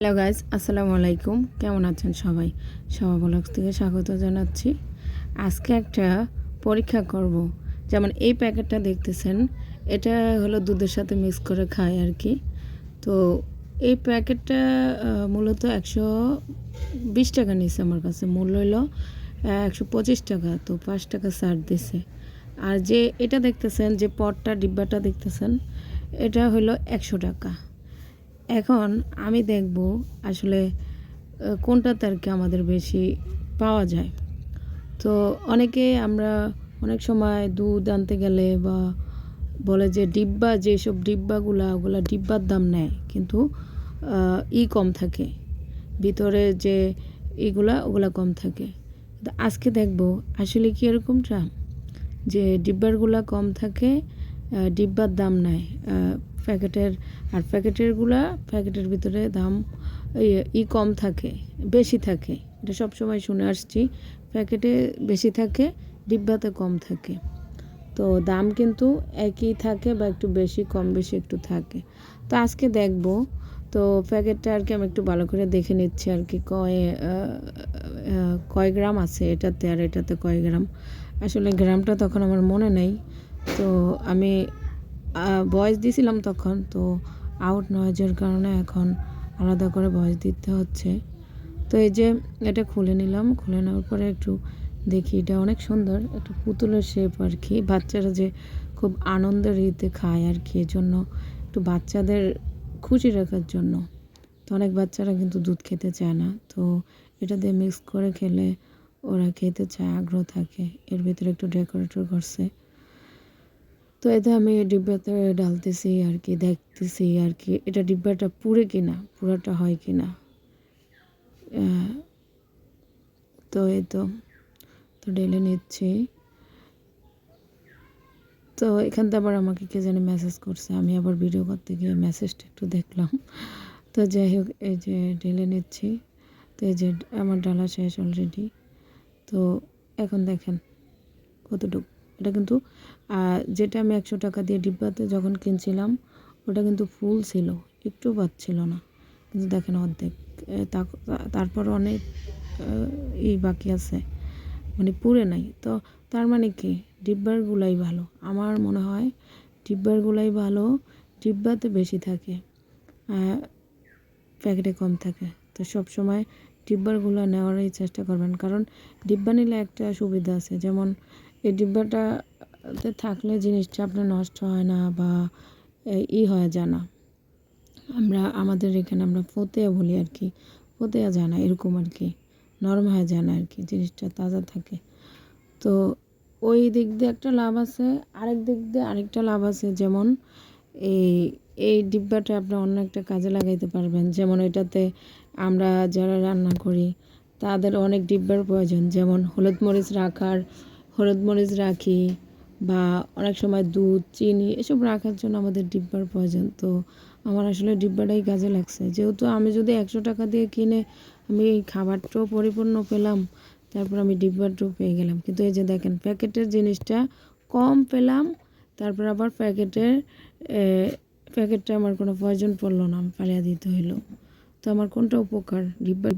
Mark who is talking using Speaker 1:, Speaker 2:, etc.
Speaker 1: Hello guys আসসালামু আলাইকুম। কেমন আছেন সবাই? সবাই ব্লগস থেকে স্বাগত জানাচ্ছি। আজকে একটা পরীক্ষা করব। যেমন এই প্যাকেটটা দেখতেছেন, এটা হলো দুধের সাথে মিক্স করে খায় আর কি। তো এই প্যাকেটটা মূলত একশো বিশ টাকা নিয়েছে আমার কাছে। মূল্য হলো একশো পঁচিশ টাকা। তো পাঁচ টাকা ছাড় দিছে। আর যে এটা দেখতেছেন, যে পটটা, ডিব্বাটা দেখতেছেন, এটা হলো একশো টাকা। এখন আমি দেখব আসলে কোনটাতে আর কি আমাদের বেশি পাওয়া যায়। তো অনেকে আমরা অনেক সময় দুধ আনতে গেলে বা বলে যে ডিব্বা, যেসব ডিব্বাগুলা, ওগুলা ডিব্বার দাম নেয়, কিন্তু ই কম থাকে। ভিতরে যে ইগুলা ওগুলা কম থাকে। তো আজকে দেখব আসলে কি এরকমটা? যে ডিব্বারগুলা কম থাকে ডিব্বার দাম নেয় প্যাকেটের, আর প্যাকেটেরগুলা, প্যাকেটের ভিতরে দাম ই- ই কম থাকে, বেশি থাকে। এটা সবসময় শুনে আসছি। প্যাকেটে বেশি থাকে, ডিব্বাতে কম থাকে। তো দাম কিন্তু একই থাকে বা একটু বেশি, কম বেশি একটু থাকে। তো আজকে দেখব। তো প্যাকেটটা আর কি আমি একটু ভালো করে দেখে নিচ্ছি আর কি, কয় কয় গ্রাম আছে এটাতে আর এটাতে কয় গ্রাম। আসলে গ্রামটা তখন আমার মনে নেই। তো আমি ভয়েস দিয়েছিলাম তখন, তো আউট নয়েজের কারণে এখন আলাদা করে ভয়েস দিতে হচ্ছে। তো এই যে এটা খুলে নিলাম, খুলে নেওয়ার পরে একটু দেখি, এটা অনেক সুন্দর, একটু পুতুলের শেপ আর কি। বাচ্চারা যে খুব আনন্দের ইতে খায় আর কি, এজন্য একটু বাচ্চাদের খুশি রাখার জন্য। তো অনেক বাচ্চারা কিন্তু দুধ খেতে চায় না, তো এটা দিয়ে মিক্স করে খেলে ওরা খেতে চায়, আগ্রহ থাকে। এর ভিতরে একটু ডেকোরেটর করছে তো এতে আমি ডিব্বাতে ডালতেছি আর কি, দেখতেছি আর কি, এটা ডিব্বাটা পুরে কিনা পুরাটা হয় কিনা। তো এই তো তো ঢেলে নিচ্ছি। তো এখান থেকে আবার আমাকে কে জানি মেসেজ করছে, আমি আবার ভিডিও করতে গিয়ে মেসেজটা একটু দেখলাম। তো যাই হোক, এই যে ঢেলে নিচ্ছি। তো এই যে আমার ডালা শেষ অলরেডি তো এখন দেখেন কতটুকু। এটা কিন্তু যেটা আমি একশো টাকা দিয়ে ডিব্বাতে যখন কিনছিলাম ওটা কিন্তু ফুল ছিল একটু পাচ্ছিল না। কিন্তু দেখেন অর্ধেক তারপর অনেক আহ, ই বাকি আছে মানে পুরে নাই। তো তার মানে কি? ডিব্বারগুলাই ভালো। আমার মনে হয় ডিব্বারগুলাই ভালো ডিব্বাতে বেশি থাকে প্যাকেটে কম থাকে। তো সব সময় ডিব্বারগুলো নেওয়ারই চেষ্টা করবেন। কারণ ডিব্বা নিলে একটা সুবিধা আছে যেমন এই ডিব্বাটাতে থাকলে জিনিসটা আপনার নষ্ট হয় না বা ই হয়ে যায় না। আমরা, আমাদের এখানে আমরা ফতেয়া বলি আর কি। ফতেয়া না, এরকম আর কি। নরম হয়ে যায় না আর কি, জিনিসটা তাজা থাকে। তো ওই দিক দিয়ে একটা লাভ আছে, আরেক দিক দিয়ে আরেকটা লাভ আছে। যেমন এই এই ডিব্বাটা আপনি অন্য একটা কাজে লাগাইতে পারবেন। যেমন এটাতে আমরা যারা রান্না করি, তাদের অনেক ডিব্বার প্রয়োজন। যেমন হলুদ মরিচ রাখার হলুদ মরিচ রাখি বা অনেক সময় দুধ, চিনি এসব রাখার জন্য আমাদের ডিব্বার প্রয়োজন। তো আমার আসলে ডিব্বাটাই কাজে লাগছে। যেহেতু আমি যদি একশো টাকা দিয়ে কিনে আমি এই খাবারটাও পরিপূর্ণ পেলাম, তারপর আমি ডিব্বাটাও পেয়ে গেলাম। কিন্তু এই যে দেখেন, প্যাকেটের জিনিসটা কম পেলাম, তারপর আবার প্যাকেটের প্যাকেটটা আমার কোনো প্রয়োজন পড়ল না পালিয়ে দিতে হইল। তো আমার কোনটা উপকার? ডিব্বা